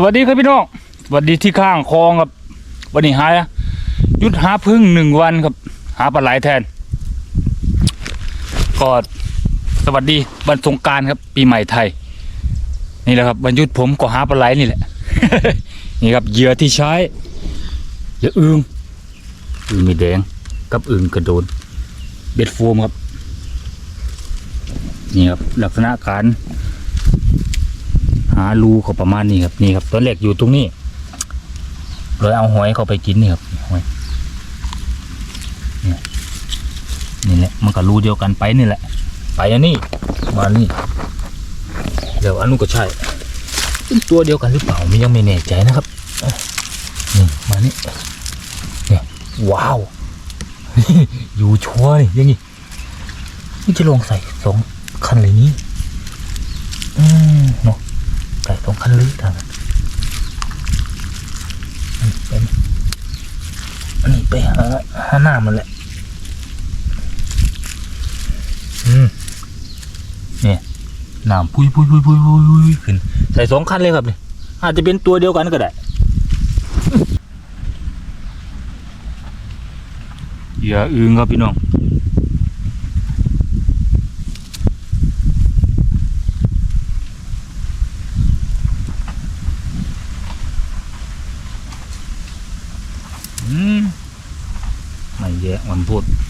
สวัสดีครับพี่น้องสวัสดีที่ข้างคลองครับ วันนี้หาหยุดหาพึ่งหนึ่งวันครับ หาปลาไหลแทนก็สวัสดีวันสงการครับ ปีใหม่ไทย นี่แหละครับวันยุดผมก็หาปลาไหลนี่แหละ นี่ครับเหยื่อที่ใช้เหยื่ออึงอึงมีแดงกับอึงกระโดนเบ็ดโฟมครับ นี่ครับลักษณะการารูเขาประมาณนี้ครับนี่ครับตัวเหล็กอยู่ตรงนี้เลยเอาหอยเขาไปกินนี่ครับหอยนี่แหละมันก็รูเดียวกันไปนี่แหละ ไปอันนี้มานี่เดี๋ยวอันนู้นก็ใช่ตัวเดียวกันหรือเปล่ามันยังไม่แน่ใจนะครับนี่มานี่เนี่ยว้าวอยู่ชัวร์นี่ยังงี้นี่จะลงใส่สองคันเลยนี้อืมเนาะ ใส่ตรงคันลึกทางนั้นอันนี้ไปอันนี้ไปหาหาหน้ามันแหละ อืมเนี่ยน้ำพุยพุยพุยพุยพุยพุยขึ้น ใส่สองคันเลยครับเนี่ยอาจจะเป็นตัวเดียวกันก็ได้อย่าอึงครับพี่น้อง อืมไม่ แ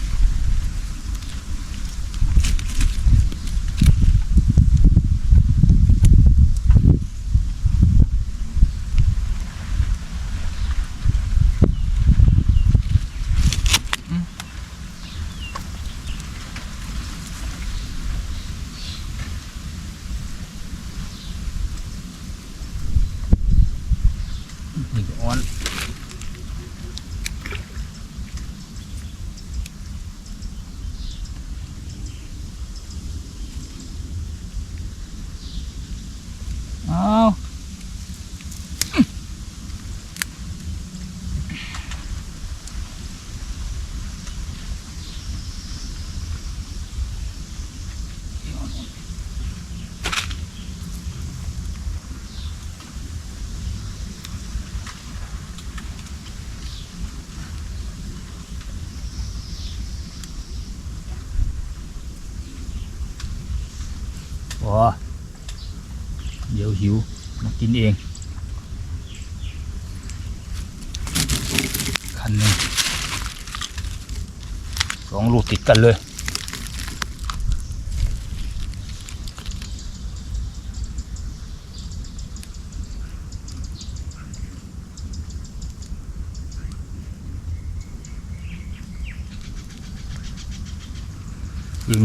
อ เดี๋ยวหิวมากินเอง คันหนึ่งสองลูกติดกันเลย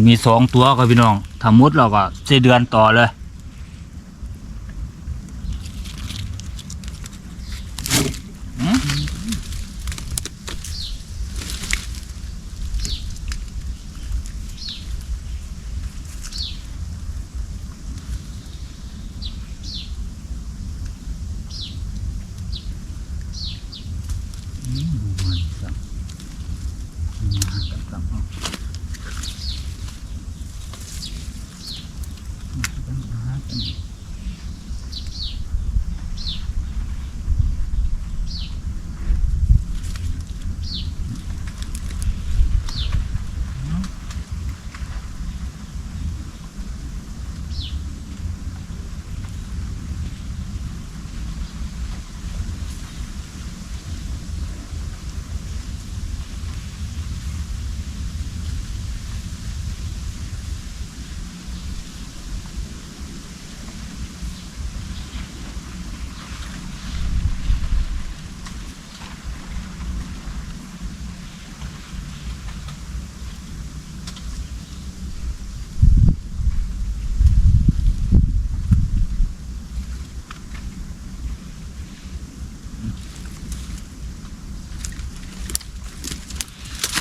มีสองตัวครับพี่น้องถ้ามุดเราก็เจเดือนต่อเลย อืมดูมันสับมากับกับเอามาหากัน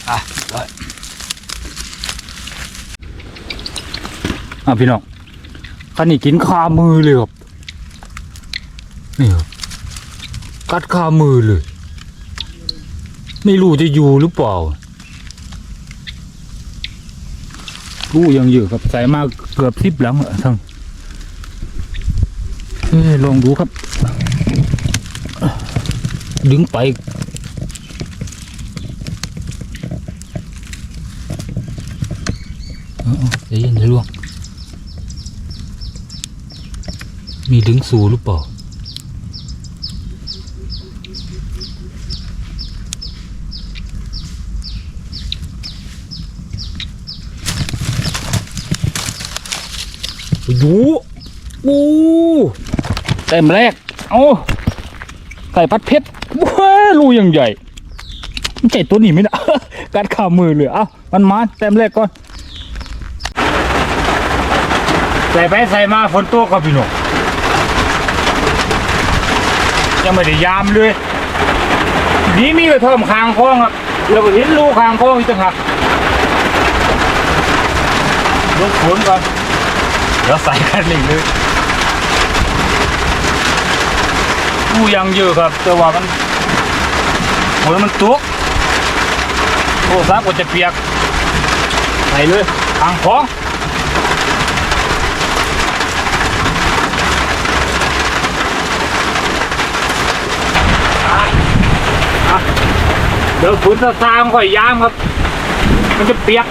อะร้อย อะพี่น้องคันนี้กินคามือเลยครับนี่ครับกัดคามือเลย ไม่รู้จะอยู่หรือเปล่ารู้ยังอยู่ครับใส่มาเกือบสิบหลังอะทั้งลองดูครับ ดึงไปเอาเอาใจเย็นจะล่วง มีดึงสูหรือเปล่าดูปูเต็มแรกเอาใส่พัดเพชรว้ารูยังใหญ่ใหญ่ตัวนี้ไหมนะกัดขามือเลยเอ้ามันมาเต็มแรกก่อน ใส่ไปใส่มาฝนตกครับพี่หนุ่ม ยังไม่ได้ยามเลยนี่มีกระท่อมคางคลองครับแล้วก็เห็นลูกคางคลองอีกต่างหากลดฝนก่อนเดี๋ยวใส่กันหนึ่งเลยอู้ยังเยอะครับ แต่ว่ามันฝนมันตกโอ้ซักว่าจะเปียกใส่เลยทางของอะอะ เดี๋ยวฝนซาซามนค่อยยามครับ มันจะเปียก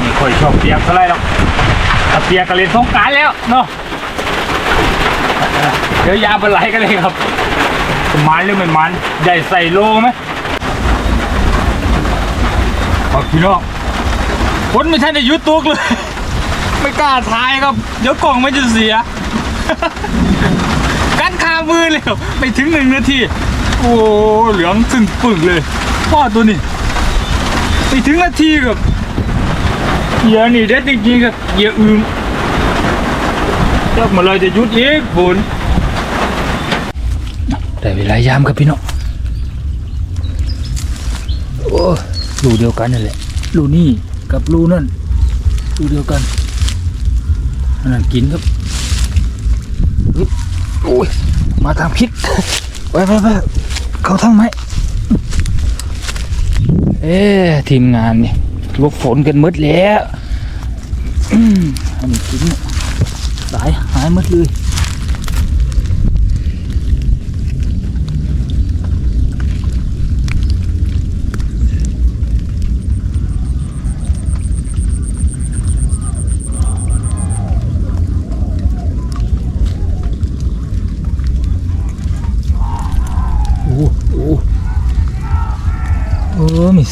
นี่ค่อยชอบเปียกเท่าไรหรอกถ้าเปียกก็เล่นสงการแล้วเนาะเดี๋ยวยาเป็นไหลกันเลยครับมันหรือไม่มันใหญ่ใส่โลไหมขอบพี่น้องคนไม่ใช่ในยูทูบเลย ไม่กล้าถ่ายครับ เดี๋ยวกล่องมันจะเสีย กันคามือเลยไปถึงหนึ่งนาที โอ้เหลืองสึ่งปึกเลยพ่อตัวนี้ไปถึงนาทีกับเหยื่อนี่เด็ดจริงๆครับเหยื่ออึงจับมาเลยจะยุดอีกฝนได้เวลายามครับพี่น้องโอ้รูเดียวกันนั่นแหละรูนี่กับรูนั่นรูเดียวกันอันนั้นกินครับเฮ้ยโอ้ยมาทางพิษไปไปไป เขาทางไหม เอ๊ะทีมงานนี่ลูกฝนกันหมดแล้วอืมอันนี้กินสายหายหมดเลย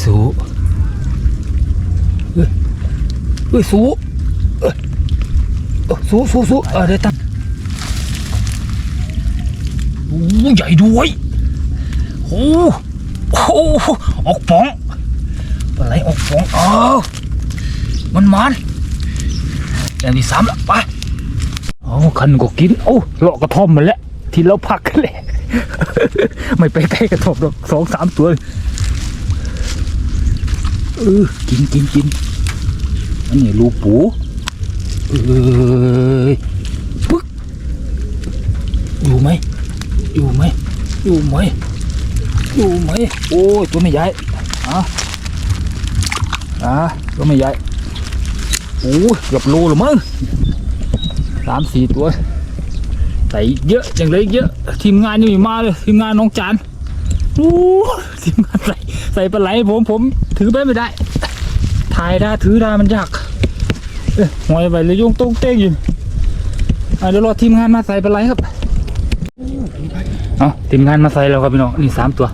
สูเฮ้ยสู้เอ้ยเอ้ยสู้สู้สู้เออได้ตั้งโอ้ใหญ่ด้วยโอ้โหออกป๋องปลาไหลออกป๋องอ้าวมันมันอย่างที่สามละไปเอาคันก็กินโอ้เลาะกระท่อมมาแล้ว ที่เราพักกันเลยไม่ไปใกล้กระท่อมหรอกสองสามตัวเเออกินกินกินอันนี้รูปูเอ้ยปึ๊กอยู่ไหมอยู่ไหมอยู่ไหมอยู่ไหมโอ้ยตัวไม่ใหญ่อะอะตัวไม่ใหญ่โอ้ยเกือบโลหรือมั้งสามสี่ตัวใส่เยอะอย่างเลยเยอะ ทีมงานยังไม่มาเลยทีมงานน้องจานโอ้ทีมงานใส่ ใส่ปลาไหลผมผมถือไปไม่ได้ ถ่ายได้ถือได้มันยากเอ้ยหอยไปเลยโยงตรงเต้งอยู่อะเดี๋ยวรอทีมงานมาใส่เป็นไรครับเอาทีมงานมาใส่แล้วครับพี่น้องนี่สามตัว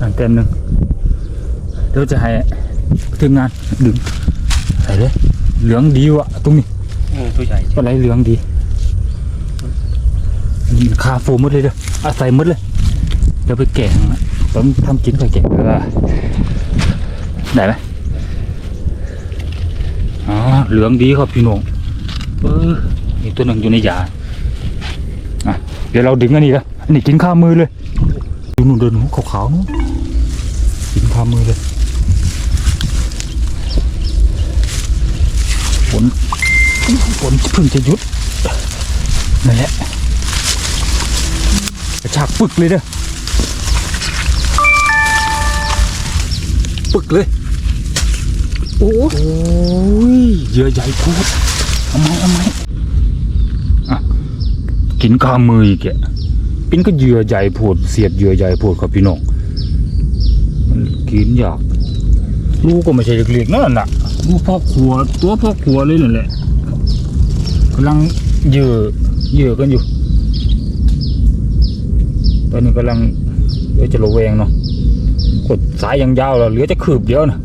นั่นเต็มหนึ่งเดี๋ยวจะให้ทีมงานดึงใส่เลยเหลืองดีวะตรงนี้เออตัวใหญ่ปลาไหลเหลืองดีนี่คาโฟมหมดเลยเด้ออาใส่หมดเลย เดี๋ยวไปแกง ผมทำกินค่อยแกงเออได้ไหมอ๋อเหลืองดีครับพี่น้องเออมีตัวหนึ่งอยู่ในยาอะเดี๋ยวเราดึงอันนี้ละอันนี้กินข้ามือเลยดูนู่นเดินหัวขาวๆนู้นกินข้ามือเลยฝนฝนเพิ่งจะหยุดนั่นแหละกระชากปึกเลยเด้อ ปึกเลย โอ้ยเยอะใหญ่พูดเอาไหมเอาไหมอะกินข้ามืออีกแกเป็นก็เหยื่อใหญ่โพดเสียดเหยื่อใหญ่โพดครับพี่น้องมันกินยากลูกก็ไม่ใช่เล็กๆนั่นน่ะลูกพ่อครัวตัวพ่อครัวเลยนั่นแหละกำลังเหยื่อเหยื่อกันอยู่ ตอนนี้กำลังเดี๋ยวจะระแวงเนาะ กดสายยังยาวแล้วเหลือจะคืบเดียวนะ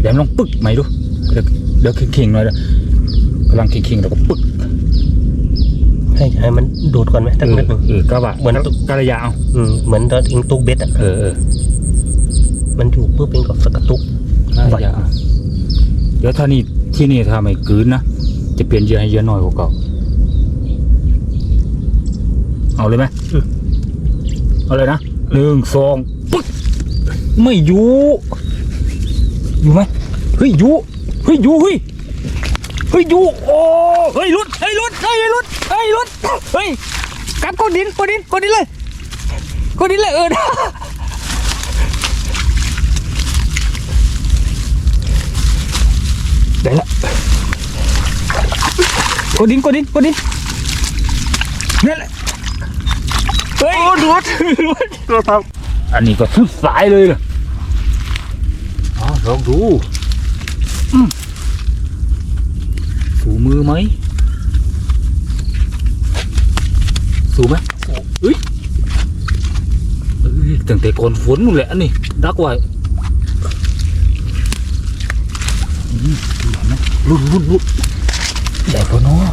แหลมลองปึ๊กไหมดู เดี๋ยวเดี๋ยวเข่งๆหน่อยนะกำลังเข่งๆแล้วก็ปึ๊กให้ให้มันดูดก่อนไหมเอตั้งอนิดหนึงเออกะว่าเหมือนกะระยะเอาอืมเหมือนตอนทิ้งตุกเบ็ดอะเออเออมันอยู่ปุ๊บเป็นก็สกกระตุกกะระยะเอา เดี๋ยวถ้านี่ที่นี่ถ้าไม่กืนนะ จะเปลี่ยนเยื่อให้เยอะหน่อยกว่าเก่า เอาเลยไหมเอาเลยนะหนึ่งสองปึ๊กไม่อยู่ อยู่ไหมเฮ้ยอยู่เฮ้ยอยู่เฮ้ยเฮ้ยอยู่โอ้เฮ้ยหลุดเฮ้ยหลุดเฮ้ยหลุดเฮ้ยหลุดเฮ้ยกลับก้นดินก้นดินก้นดินเลยก้นดินเลยเออ ได้ละก้นดินก้นดินก้นดินนั่นแหละเฮ้ยดูดตัวทอันนี้ก็สุดสายเลยเหรออ๋อลองดูอืมสูมือไหมสูไหมเอ้ยเอ้ยตั้งแต่ก่อนฝนนู่นแหละอันนี้ดักไว้อืมดูเห็นไหม รุดรุดรุดใหญ่พอเนาะ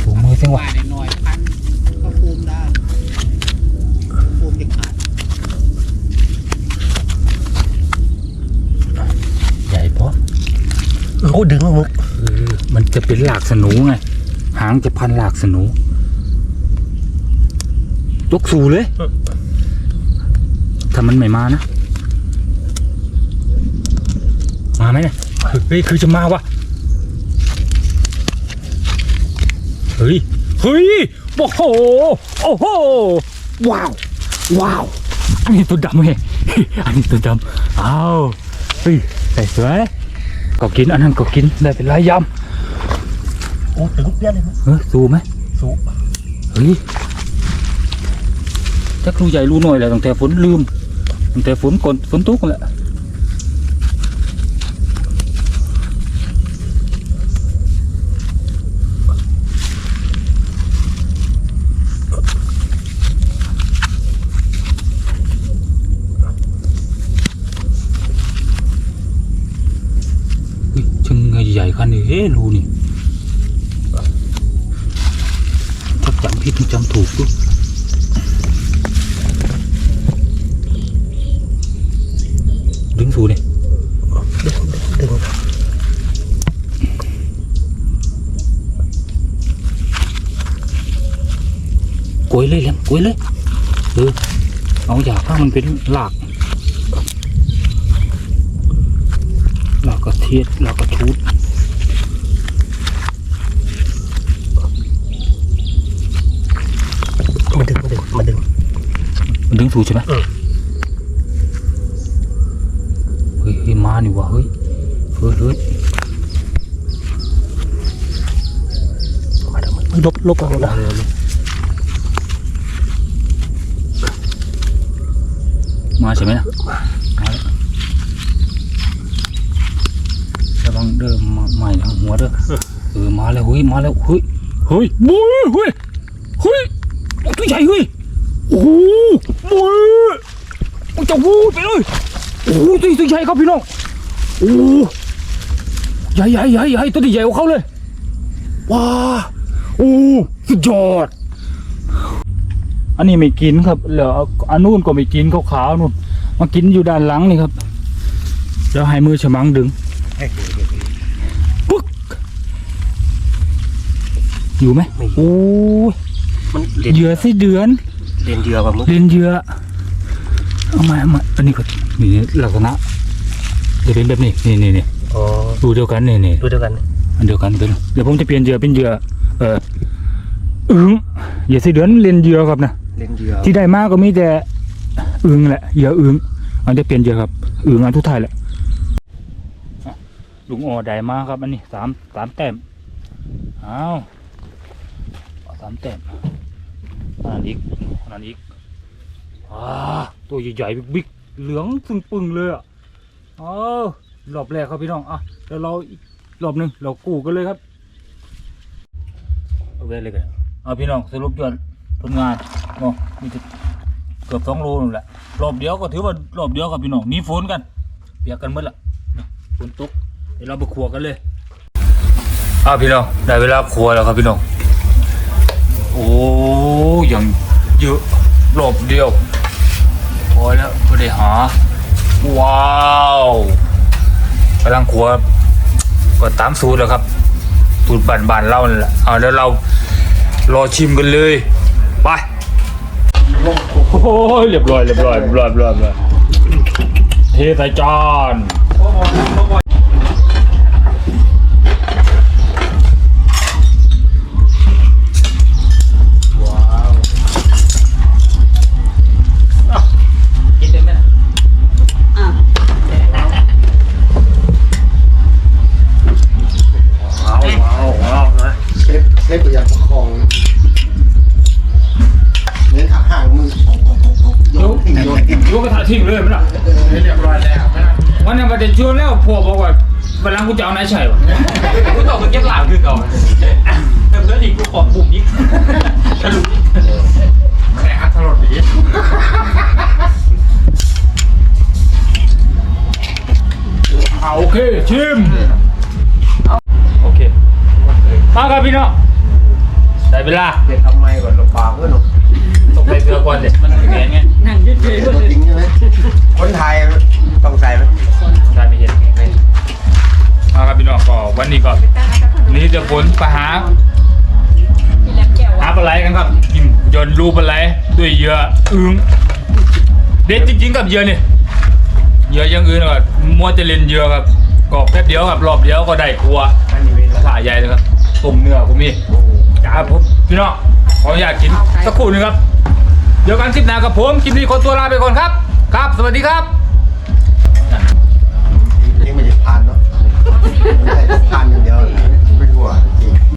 สูมือจังหวะว่าหน่อยๆพันก็ภูมได้ภูมิจะขาดใหญ่พอำโอ้ดึงมามุกมันจะเป็นหลากสนูไง หางจะพันหลากสนูยกสูเลยถ้ามันไม่มานะ มาไหมเนี่ย เฮ้ยคือจะมาวะเฮ้ยเฮ้ยโอ้โหโอ้โหว้าวว้าวอันนี้ตัวดำเฮ้อันนี้ตัวดำอ้าวเฮ้ยใส่สวยก็กินอันนั้นก็กินได้เป็นลายยโอ้ถึงเปี้ยเลยมั้ยเออสูไหมสูเฮ้ยจักรูใหญ่รูหน่อยแหละตั้งแต่ฝนลืมตั้งแต่ฝนก่อนฝนตกแหละ ทูเนี่ยดึงดึงกวยเลยแหลมกวยเลยเออเอาอยากถ้ามันเป็นหลากหลากกระเทียดหลากกระชูดมาดึงมาดึงมาดึงมันดึงสูใช่ไหม นี่วะเฮ้ยเฮ้ยเฮ้ยมาดึงมาลบลบเอานะเอาเลยเอาเลยมาใช่ไหมนะมาแล้วระวังเด้อมาใหม่นะหัวเด้อเออมาแล้วเฮ้ยมาแล้วเฮ้ยเฮ้ยบุ้ยเฮ้ยเฮ้ยตัวใหญ่เฮ้ยโอ้โหบุ้ยมันจะวูดไปเลยโอ้โหตัวตัวใหญ่ครับพี่น้อง โอ้โหใหญ่ใหญ่ใหญ่ใหญ่ตัวนี้ใหญ่กว่าเขาเลยว้าโอ้สุดยอด อันนี้ไม่กินครับแล้วอันนู้นก็ไม่กินขาวๆนู่นมากินอยู่ด้านหลังนี่ครับเดี๋ยวให้มือฉมังดึงปึ๊กอยู่ไหมโอ้ยมันเล่นเหยื่อไส้เดือนเล่นเหยื่อป่ะมุกเลียนเหยื่อเอามาเอามาอันนี้ก็นี่ลักษณะ จะเป็นแบบนี้นี่นี่นี่อ๋อดูเดียวกันนี่นี่ดูเดียวกันอันเดียวกันเป็นเดี๋ยวผมจะเปลี่ยนเหยื่อเป็นเหยื่อเอออึ้งเหยื่อไส้เดือนเลียนเหยื่อครับนะเล่นเหยื่อที่ได้มากก็มีแต่อึ้งแหละเหยื่ออึ้งอันนี้เปลี่ยนเยอะครับอืองานทุกทายแหละอะลุงออได้มาครับ อันนี้สามสามแต้มอ้าวเอาสามแต้มอันนั้นอีกอันนั้นอีกว้าตัวใหญ่ๆบิ๊กๆเหลืองซึ่งปึงเลยอะ อ้าวรอบแรกครับพี่น้องอะเดี๋ยวเราอีกรอบหนึ่งเรากู้กันเลยครับเอาไปเลยกันเอาพี่น้องสรุปยอดผลงานเนาะมีแต่เกือบสองโลนั่นแหละรอบเดียวก็ถือว่ารอบเดียวกับพี่น้องหนีฝนกันเปียกกันหมดละนะฝนตกเดี๋ยวเราไปครัวกันเลยอ้าวพี่น้องได้เวลาครัวแล้วครับพี่น้องโอ้ยังเยอะรอบเดียวพอแล้วไม่ได้หา ว้าวกำลังครัวก็ตามสูตรแล้วครับสูตรบานๆเล่าแหละเอาแล้วเรารอชิมกันเลยไปโอ้ยเรียบร้อยเรียบร้อยเรียบร้อยเรียบร้อยเรียบร้อยเทใส่จาน วันนั้นมาเด็ดชวนแล้วพ่อบอกว่าวันหลังกูจะเอาไหนายชัยวะกูตอบมันเก็บหลังคือเก่าแต่เพื่อนอีกกูขอปุ่มอีกสรุปแค่อัดถลดดีเอาโอเคชิมโอเคมาครับพี่น้องได้เวลาเด็กทำไมก่อนลำบากเพื่อนหนูตกไปเสือก่อนเด็มันแข็งไงนั่งเฉยๆตัวจริงใช่ไหมคนไทย ต้องใส่ไหมได้ไม่เห็นมาครับพี่น้องก็วันนี้ก็นี่จะผลไปหาหาปลาไหลกันครับกินยนรูปลาไหลด้วยเยื่ออึ้งเด็ดจริงๆกับเยื่อนี่เยื่อยังอื่นก็มัวจะเล่นเยื่อครับก็แป๊บเดียวครับรอบเดียวก็ได้ครัวอันนี้เป็นกระถาใหญ่เลยครับต้มเนื้อผมมีครับผมพี่น้องขออนุญาตกินสักครู่หนึงครับ เดี๋ยวกันคลิปหน้ากับผมคลิปนี้ขอตัวลาไปก่อนครับ ครับ สวัสดีครับ นี่ไม่ใช่พานเนาะไม่ใช่พานอย่างเดียวเป็นหัว